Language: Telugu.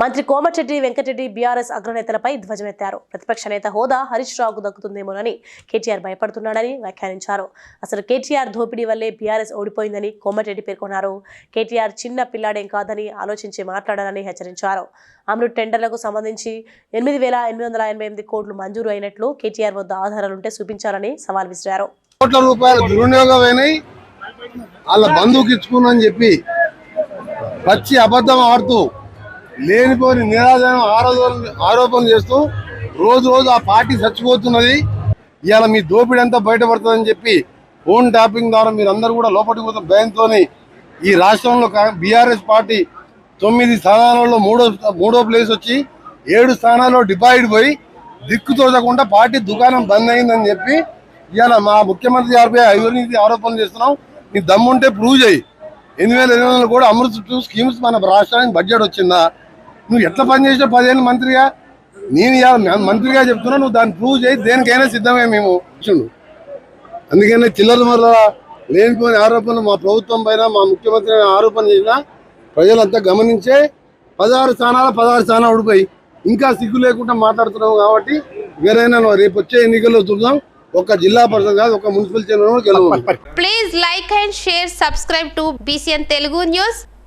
మంత్రి కోమటిరెడ్డి వెంకటరెడ్డి బీఆర్ఎస్ అగ్రనేతలపై ధ్వజమెత్తారు. ప్రతిపక్ష నేత హోదా హరీష్ రావుకు దక్కుతుందేమోనని కేటీఆర్ భయపడుతున్నాడని వ్యాఖ్యానించారు. అసలు కేటీఆర్ దోపిడీ వల్లే బీఆర్ఎస్ ఓడిపోయిందని కోమటిరెడ్డి పేర్కొన్నారు. కేటీఆర్ చిన్న పిల్లాడేం కాదని ఆలోచించి మాట్లాడాలని హెచ్చరించారు. అమృత్ టెండర్లకు సంబంధించి ఎనిమిది వేల ఎనిమిది వందల ఎనభై ఎనిమిది కోట్లు మంజూరు అయినట్లు కేటీఆర్ వద్ద ఆధారాలుంటే చూపించాలని సవాల్ విసిరారు. కోట్ల రూపాయలు దుర్వినియోగమైనాయి. వాళ్ళ బంధువుకి ఇచ్చుకున్నాని చెప్పి పచ్చి అబద్ధం ఆడుతూ లేనిపోని నిరాధారం ఆరోపణ ఆరోపణలు చేస్తూ రోజు రోజు ఆ పార్టీ చచ్చిపోతున్నది. ఇవాళ మీ దోపిడీ అంతా బయటపడుతుందని చెప్పి ఫోన్ ట్యాపింగ్ ద్వారా మీరు కూడా లోపలికి పోతే భయంతో ఈ రాష్ట్రంలో బీఆర్ఎస్ పార్టీ తొమ్మిది స్థానాలలో మూడో మూడో ప్లేస్ వచ్చి ఏడు స్థానాల్లో డిపాయిడ్ పోయి దిక్కు తోచకుండా పార్టీ దుకాణం బంద్ అయిందని చెప్పి ఇవాళ మా ముఖ్యమంత్రి గారిపై అవినీతి ఆరోపణలు చేస్తున్నాం. నీ దమ్ముంటే ప్రూవ్ చేయి. ఎనిమిది వేల ఎనిమిది వందలు కూడా అమృత్ టూ స్కీమ్స్ మన రాష్ట్రానికి బడ్జెట్ వచ్చిందా? నువ్వు ఎట్లా పనిచేసావు పదిహేను మంత్రిగా నేను మంత్రిగా చెప్తున్నా నువ్వు దాన్ని ప్రూవ్ చేయి దేనికైనా సిద్ధమే మేము. చూడు. అందుకనే చిల్లర మరల లేనిపోయిన ఆరోపణలు మా ప్రభుత్వం పైన మా ముఖ్యమంత్రి ఆరోపణ చేసినా ప్రజలంతా గమనించే పదహారు స్థానాలు పదహారు స్థానాలు ఉడిపోయి ఇంకా సిగ్గు లేకుండా మాట్లాడుతున్నావు కాబట్టి ఎవరైనా నువ్వు? రేపు వచ్చే ఎన్నికల్లో చూద్దాం. ఒక జిల్లా పరిషత్ కాదు ఒక municipal chairman please like and share subscribe to BCN Telugu news